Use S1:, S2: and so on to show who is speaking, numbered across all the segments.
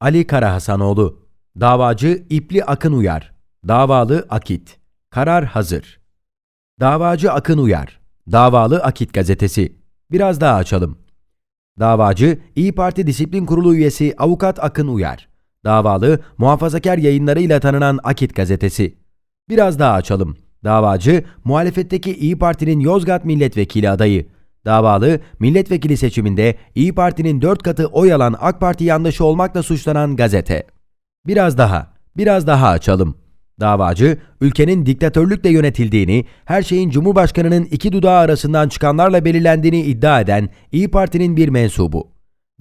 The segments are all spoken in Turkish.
S1: Ali Karahasanoğlu Davacı İpli Akın Uyar Davalı Akit Karar hazır Davacı Akın Uyar Davalı Akit Gazetesi Biraz daha açalım. Davacı İyi Parti Disiplin Kurulu üyesi Avukat Akın Uyar Davalı muhafazakar yayınlarıyla tanınan Akit Gazetesi Biraz daha açalım. Davacı muhalefetteki İyi Parti'nin Yozgat Milletvekili adayı Davalı, milletvekili seçiminde İyi Parti'nin dört katı oy alan AK Parti yandaşı olmakla suçlanan gazete. Biraz daha, biraz daha açalım. Davacı, ülkenin diktatörlükle yönetildiğini, her şeyin Cumhurbaşkanı'nın iki dudağı arasından çıkanlarla belirlendiğini iddia eden İyi Parti'nin bir mensubu.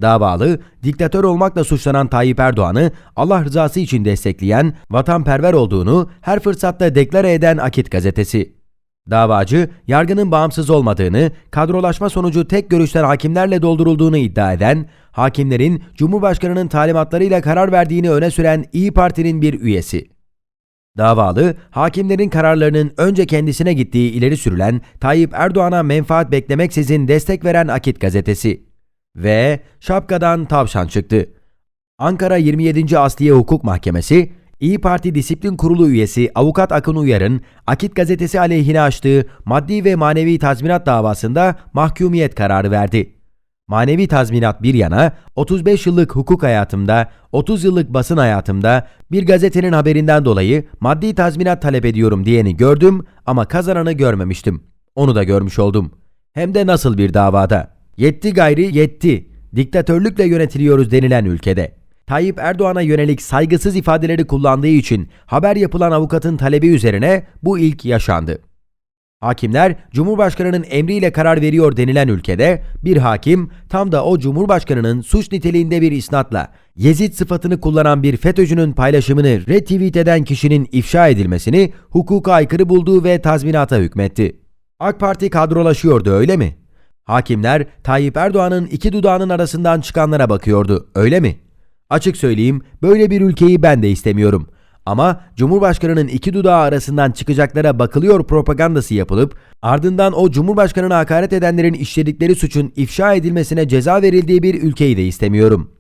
S1: Davalı, diktatör olmakla suçlanan Tayyip Erdoğan'ı Allah rızası için destekleyen, vatanperver olduğunu her fırsatta deklare eden Akit gazetesi. Davacı, yargının bağımsız olmadığını, kadrolaşma sonucu tek görüşten hakimlerle doldurulduğunu iddia eden, hakimlerin Cumhurbaşkanı'nın talimatlarıyla karar verdiğini öne süren İyi Parti'nin bir üyesi. Davalı, hakimlerin kararlarının önce kendisine gittiği ileri sürülen Tayyip Erdoğan'a menfaat beklemeksizin destek veren Akit gazetesi. Ve şapkadan tavşan çıktı. Ankara 27. Asliye Hukuk Mahkemesi, İyi Parti Disiplin Kurulu üyesi Avukat Akın Uyar'ın Akit gazetesi aleyhine açtığı maddi ve manevi tazminat davasında mahkumiyet kararı verdi. Manevi tazminat bir yana 35 yıllık hukuk hayatımda, 30 yıllık basın hayatımda bir gazetenin haberinden dolayı maddi tazminat talep ediyorum diyeni gördüm ama kazananı görmemiştim. Onu da görmüş oldum. Hem de nasıl bir davada. Yetti gayri yetti. Diktatörlükle yönetiliyoruz denilen ülkede. Tayyip Erdoğan'a yönelik saygısız ifadeleri kullandığı için haber yapılan avukatın talebi üzerine bu ilk yaşandı. Hakimler Cumhurbaşkanı'nın emriyle karar veriyor denilen ülkede bir hakim tam da o Cumhurbaşkanı'nın suç niteliğinde bir isnatla Yezid sıfatını kullanan bir FETÖ'cünün paylaşımını retweet eden kişinin ifşa edilmesini hukuka aykırı bulduğu ve tazminata hükmetti. AK Parti kadrolaşıyordu öyle mi? Hakimler Tayyip Erdoğan'ın iki dudağının arasından çıkanlara bakıyordu öyle mi? Açık söyleyeyim böyle bir ülkeyi ben de istemiyorum. Ama Cumhurbaşkanı'nın iki dudağı arasından çıkacaklara bakılıyor propagandası yapılıp ardından o Cumhurbaşkanı'na hakaret edenlerin işledikleri suçun ifşa edilmesine ceza verildiği bir ülkeyi de istemiyorum.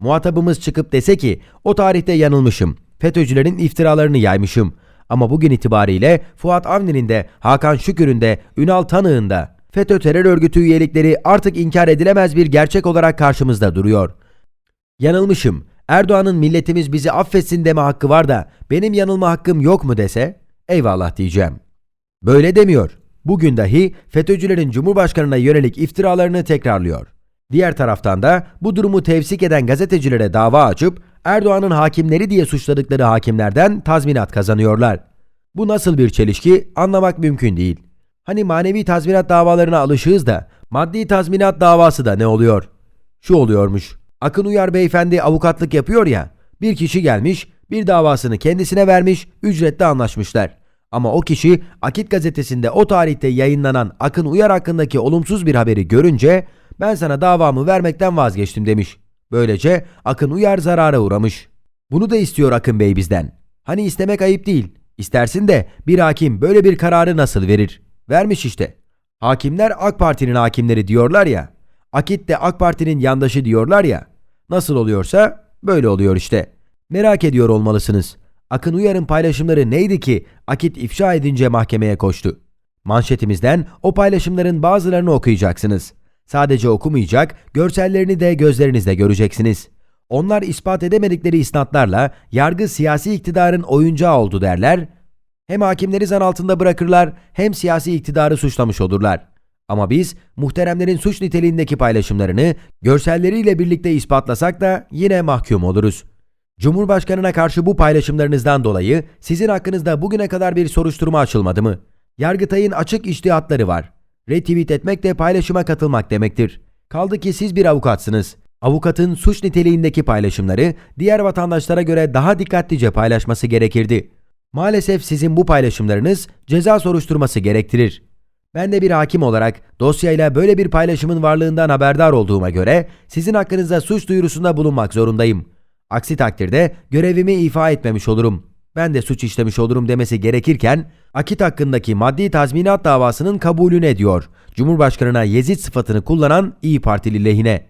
S1: Muhatabımız çıkıp dese ki o tarihte yanılmışım, FETÖ'cülerin iftiralarını yaymışım. Ama bugün itibariyle Fuat Avni'nin de Hakan Şükür'ün de Ünal Tanık'ın da FETÖ terör örgütü üyelikleri artık inkar edilemez bir gerçek olarak karşımızda duruyor. Yanılmışım. Erdoğan'ın milletimiz bizi affetsin deme hakkı var da benim yanılma hakkım yok mu dese eyvallah diyeceğim. Böyle demiyor. Bugün dahi FETÖ'cülerin Cumhurbaşkanı'na yönelik iftiralarını tekrarlıyor. Diğer taraftan da bu durumu tevsik eden gazetecilere dava açıp Erdoğan'ın hakimleri diye suçladıkları hakimlerden tazminat kazanıyorlar. Bu nasıl bir çelişki anlamak mümkün değil. Hani manevi tazminat davalarına alışığız da maddi tazminat davası da ne oluyor? Şu oluyormuş. Akın Uyar beyefendi avukatlık yapıyor ya. Bir kişi gelmiş, bir davasını kendisine vermiş, ücretle anlaşmışlar. Ama o kişi Akit gazetesinde o tarihte yayınlanan Akın Uyar hakkındaki olumsuz bir haberi görünce ben sana davamı vermekten vazgeçtim demiş. Böylece Akın Uyar zarara uğramış. Bunu da istiyor Akın Bey bizden. Hani istemek ayıp değil. İstersin de bir hakim böyle bir kararı nasıl verir? Vermiş işte. Hakimler AK Parti'nin hakimleri diyorlar ya. Akit de AK Parti'nin yandaşı diyorlar ya. Nasıl oluyorsa böyle oluyor işte. Merak ediyor olmalısınız. Akın Uyar'ın paylaşımları neydi ki Akit ifşa edince mahkemeye koştu? Manşetimizden o paylaşımların bazılarını okuyacaksınız. Sadece okumayacak, görsellerini de gözlerinizle göreceksiniz. Onlar ispat edemedikleri isnatlarla yargı siyasi iktidarın oyuncağı oldu derler. Hem hakimleri zan altında bırakırlar hem siyasi iktidarı suçlamış olurlar. Ama biz muhteremlerin suç niteliğindeki paylaşımlarını görselleriyle birlikte ispatlasak da yine mahkum oluruz. Cumhurbaşkanına karşı bu paylaşımlarınızdan dolayı sizin hakkınızda bugüne kadar bir soruşturma açılmadı mı? Yargıtay'ın açık iştihatları var. Retweet etmek de paylaşıma katılmak demektir. Kaldı ki siz bir avukatsınız. Avukatın suç niteliğindeki paylaşımları diğer vatandaşlara göre daha dikkatlice paylaşması gerekirdi. Maalesef sizin bu paylaşımlarınız ceza soruşturması gerektirir. Ben de bir hakim olarak dosyayla böyle bir paylaşımın varlığından haberdar olduğuma göre sizin hakkınızda suç duyurusunda bulunmak zorundayım. Aksi takdirde görevimi ifa etmemiş olurum. Ben de suç işlemiş olurum demesi gerekirken Akit hakkındaki maddi tazminat davasının kabulünü ediyor. Cumhurbaşkanına Yezid sıfatını kullanan İyi Partili lehine.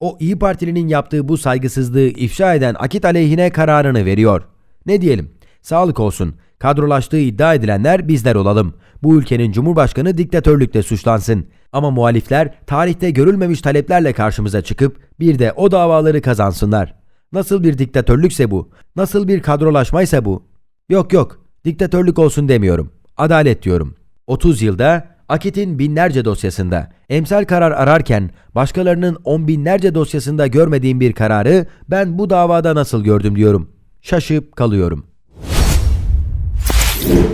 S1: O İyi Partilinin yaptığı bu saygısızlığı ifşa eden Akit aleyhine kararını veriyor. Ne diyelim? Sağlık olsun. Kadrolaştığı iddia edilenler bizler olalım. Bu ülkenin cumhurbaşkanı diktatörlükle suçlansın. Ama muhalifler tarihte görülmemiş taleplerle karşımıza çıkıp bir de o davaları kazansınlar. Nasıl bir diktatörlükse bu, nasıl bir kadrolaşmaysa bu. Yok yok, diktatörlük olsun demiyorum. Adalet diyorum. 30 yılda Akit'in binlerce dosyasında, emsal karar ararken başkalarının on binlerce dosyasında görmediğim bir kararı ben bu davada nasıl gördüm diyorum. Şaşıp kalıyorum. Thank you.